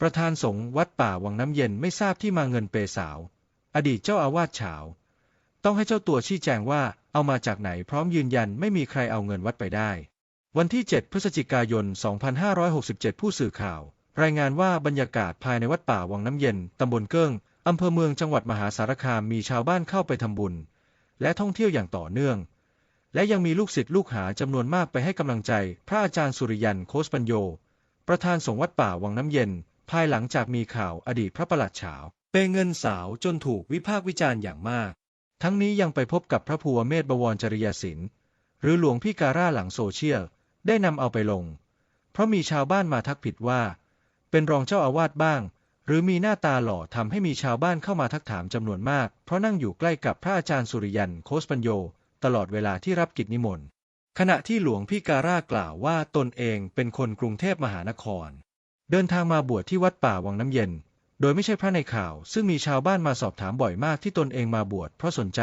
ประธานสงฆ์วัดป่าวังน้ำเย็นไม่ทราบที่มาเงินเปสาว อดีตเจ้าอาวาสเฉาต้องให้เจ้าตัวชี้แจงว่าเอามาจากไหนพร้อมยืนยันไม่มีใครเอาเงินวัดไปได้ วันที่ 7 พฤศจิกายน 2567 ผู้สื่อข่าว รายงานว่าบรรยากาศภายในวัดป่าวังน้ำเย็นตำบลเกิ้งอำเภอเมืองจังหวัดมหาสารคามมีชาวบ้านเข้าไปทำบุญ และท่องเที่ยวอย่างต่อเนื่อง และยังมีลูกศิษย์ลูกหาจำนวนมากไปให้กำลังใจ พระอาจารย์สุริยันโคสปัญโย ประธานสงฆ์วัดป่าวังน้ำเย็น ภายหลังจากมีข่าวอดีตพระประหลัดเฉาเปย์เงินสาวจนถูกวิพากษ์วิจารณ์อย่างมาก ทั้งนี้ยังไปพบกับพระภูวเมธบวรจริยศิลป์หรือหลวงพี่การ่าหลังโซเชียล ได้นำเอาไปลง เพราะมีชาวบ้านมาทักผิดว่า เป็นรองเจ้าอาวาสบ้าง หรือมีหน้าตาหล่อทำให้มีชาวบ้านเข้ามาทักถามจำนวนมาก เพราะนั่งอยู่ใกล้กับพระอาจารย์สุริยันโคสปัญโย ตลอดเวลาที่รับกิจนิมนต์ขณะที่หลวงพี่การ่ากล่าวว่าตนเองเป็นคนกรุงเทพมหานคร เดินทางมาบวชที่วัดป่าวังน้ำเย็น โดยไม่ใช่พระในข่าว ซึ่งมีชาวบ้านมาสอบถามบ่อยมากที่ตนเองมาบวชเพราะสนใจ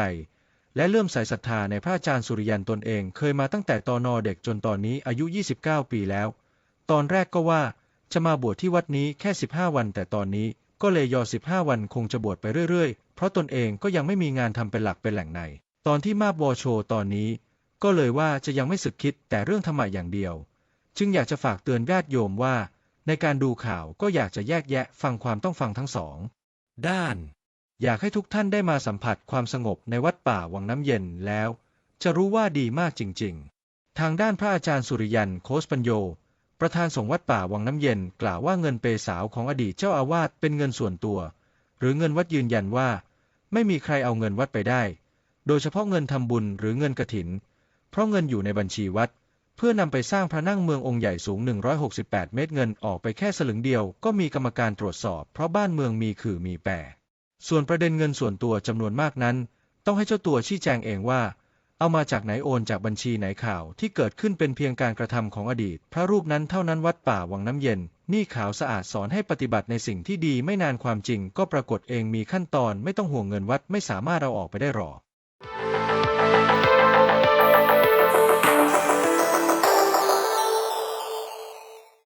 และเลื่อมใสศรัทธาในพระอาจารย์สุริยันตนเองเคยมาตั้งแต่ตอนอเด็กจนตอนนี้อายุ 29 ปีแล้ว ตอนแรกก็ว่าจะมาบวชที่วัดนี้แค่ 15 วันแต่ตอนนี้ก็เลยยอ 15 วันคงจะบวชไปเรื่อยๆ เพราะตนเองก็ยังไม่มีงานทำเป็นหลักเป็นแหล่งใน ตอนที่มาบวโชตอนนี้ ก็เลยว่าจะยังไม่สึกคิดแต่เรื่องธรรมะอย่างเดียว จึงอยากจะฝากเตือนญาติโยมว่า ในการดูข่าวก็อยากจะแยกแยะฟังความต้องฟังทั้งสอง ด้าน อยากให้ทุกท่านได้มาสัมผัสความสงบในวัดป่าวังน้ำเย็นแล้ว จะรู้ว่าดีมากจริง ๆ ทางด้านพระอาจารย์สุริยันโคสปัญโย ประธานสงฆ์วัดป่าวังน้ำเย็นกล่าวว่าเงินเปสาวของอดีตเจ้าอาวาสเป็นเงินส่วนตัว หรือเงินวัดยืนยันว่า ไม่มีใครเอาเงินวัดไปได้ โดยเฉพาะเงินทำบุญหรือเงินกระถิน เพราะเงินอยู่ในบัญชีวัด เพื่อนำไปสร้างพระนั่งเมืององค์ใหญ่สูง 168 เมตรเงินออกไปแค่สลึงเดียวก็มีกรรมการตรวจสอบ เพราะบ้านเมืองมีขื่อมีแปรส่วนประเด็นเงินส่วนตัวจำนวนมากนั้น ต้องให้เจ้าตัวชี้แจงเองว่า เอามาจากไหนโอนจากบัญชีไหนข่าวที่เกิดขึ้นเป็นเพียงการกระทำของอดีต พระรูปนั้นเท่านั้นวัดป่าวังน้ำเย็น นี่ขาวสะอาดสอนให้ปฏิบัติในสิ่งที่ดีไม่นานความจริงก็ปรากฏเองมีขั้นตอนไม่ต้องห่วงเงินวัดไม่สามารถเอาออกไปได้หรอก